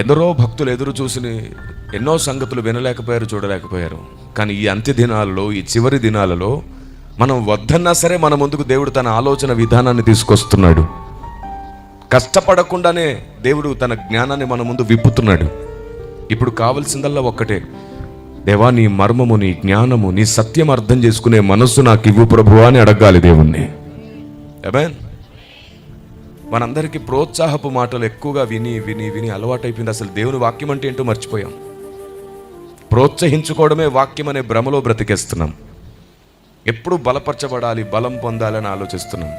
ఎందరో భక్తులు ఎదురు చూసి ఎన్నో సంగతులు వినలేకపోయారు చూడలేకపోయారు. కానీ ఈ అంత్య దినాలలో ఈ చివరి దినాలలో మనం వద్దన్నా సరే మన ముందుకు దేవుడు తన ఆలోచన విధానాన్ని తీసుకొస్తున్నాడు. కష్టపడకుండానే దేవుడు తన జ్ఞానాన్ని మన ముందు విప్పుతున్నాడు. ఇప్పుడు కావలసిందల్లా ఒక్కటే. దేవా నీ మర్మము నీ జ్ఞానము నీ సత్యం అర్థం చేసుకునే మనస్సు నాకు ఇవ్వు ప్రభువా అని అడగాలి దేవుణ్ణి. అబేన్ మనందరికీ ప్రోత్సాహపు మాటలు ఎక్కువగా విని విని విని అలవాటైపోయింది. అసలు దేవుని వాక్యం అంటే ఏంటో మర్చిపోయాం. ప్రోత్సహించుకోవడమే వాక్యం అనే భ్రమలో బ్రతికేస్తున్నాం. ఎప్పుడు బలపరచబడాలి బలం పొందాలని ఆలోచిస్తున్నాం.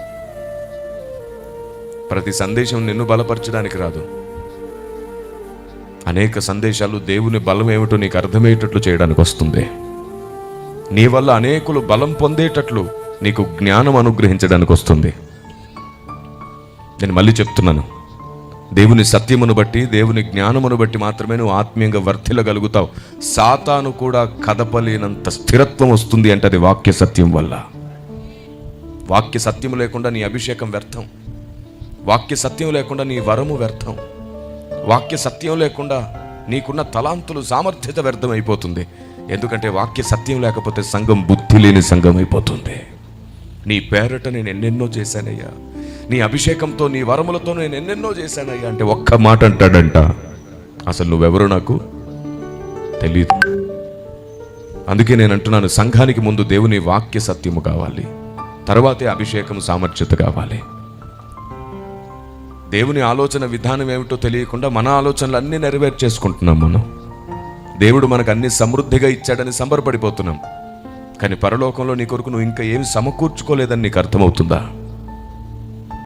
ప్రతి సందేశం నిన్ను బలపరచడానికి రాదు. అనేక సందేశాలు దేవుని బలం ఏమిటో నీకు అర్థమయ్యేటట్లు చేయడానికి వస్తుంది. నీ వల్ల అనేకులు బలం పొందేటట్లు నీకు జ్ఞానం అనుగ్రహించడానికి వస్తుంది. నేను మళ్ళీ చెప్తున్నాను. దేవుని సత్యమును బట్టి దేవుని జ్ఞానమును బట్టి మాత్రమే నువ్వు ఆత్మీయంగా వర్ధిల్లగలుగుతావు. సాతాను కూడా కదపలేనంత స్థిరత్వం వస్తుంది అంటే అది వాక్య సత్యం వల్ల. వాక్య సత్యం లేకుండా నీ అభిషేకం వ్యర్థం. వాక్య సత్యం లేకుండా నీ వరము వ్యర్థం. వాక్య సత్యం లేకుండా నీకున్న తలాంతులు సామర్థ్యత వ్యర్థం అయిపోతుంది. ఎందుకంటే వాక్య సత్యం లేకపోతే సంఘం బుద్ధి లేని సంఘం అయిపోతుంది. నీ పేరట నేను ఎన్నెన్నో చేశానయ్యా. నీ అభిషేకంతో నీ వరములతో నేను ఎన్నెన్నో చేశానయ్యా అంటే ఒక్క మాట అంటాడంట. అసలు నువ్వెవరు నాకు తెలియదు అందుకే నేను అంటున్నాను సంఘానికి ముందు దేవుని వాక్య సత్యము కావాలి. తర్వాతే అభిషేకం సామర్థ్యత కావాలి. దేవుని ఆలోచన విధానం ఏమిటో తెలియకుండా మన ఆలోచనలు అన్నీ నెరవేర్చేసుకుంటున్నాం మనం. దేవుడు మనకు అన్ని సమృద్ధిగా ఇచ్చాడని సంబరపడిపోతున్నాం. కానీ పరలోకంలో నీ కొరకు నువ్వు ఇంకా ఏమి సమకూర్చుకోలేదని నీకు అర్థమవుతుందా?